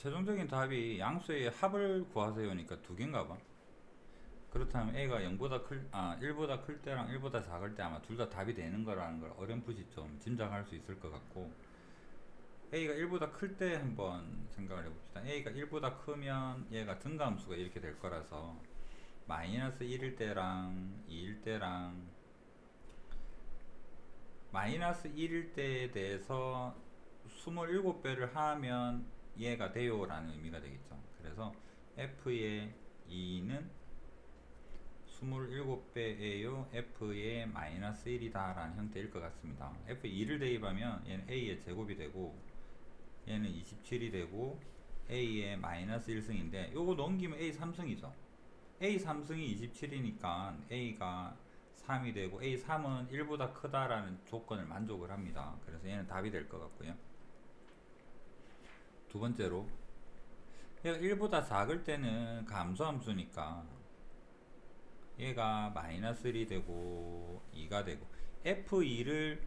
최종적인 답이 양수의 합을 구하세요니까 두 개인가 봐. 그렇다면 a가 0보다 클, 아, 1보다 클 때랑 1보다 작을 때 아마 둘 다 답이 되는 거라는 걸 어렴풋이 좀 짐작할 수 있을 것 같고 a가 1보다 클 때 한번 생각을 해봅시다. a가 1보다 크면 얘가 등감수가 이렇게 될 거라서 마이너스 1일 때랑 2일 때랑 마이너스 1일 때에 대해서 27배를 하면 얘가 돼요 라는 의미가 되겠죠. 그래서 f의 2는 27배에요 f의 마이너스 1이다 라는 형태일 것 같습니다. f 2를 대입하면 얘는 a의 제곱이 되고 얘는 27이 되고 a의 마이너스 1승인데 요거 넘기면 a 3승이죠. a 3승이 27이니까 a가 3이 되고 a 3은 1보다 크다라는 조건을 만족을 합니다. 그래서 얘는 답이 될 것 같고요. 두 번째로. 얘가 1보다 작을 때는 감소함수니까 얘가 마이너스 1이 되고 2가 되고 F2를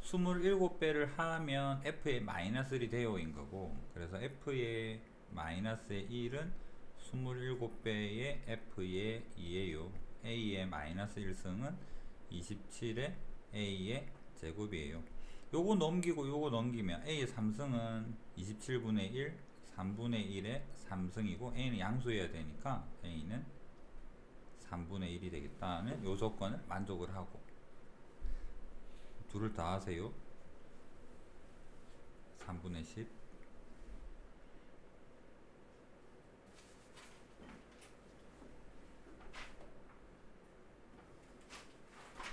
27배를 하면 F의 마이너스 1이 되어인 거고 그래서 F의 마이너스의 1은 27배의 F의 2예요. A의 마이너스 1승은 27의 A의 제곱이에요 요거 넘기고 요거 넘기면 A의 3승은 27분의 1 3분의 1의 3승이고 A는 양수여야 되니까 A는 3분의 1이 되겠다는 요 조건을 만족을 하고. 둘을 다 하세요. 3분의 10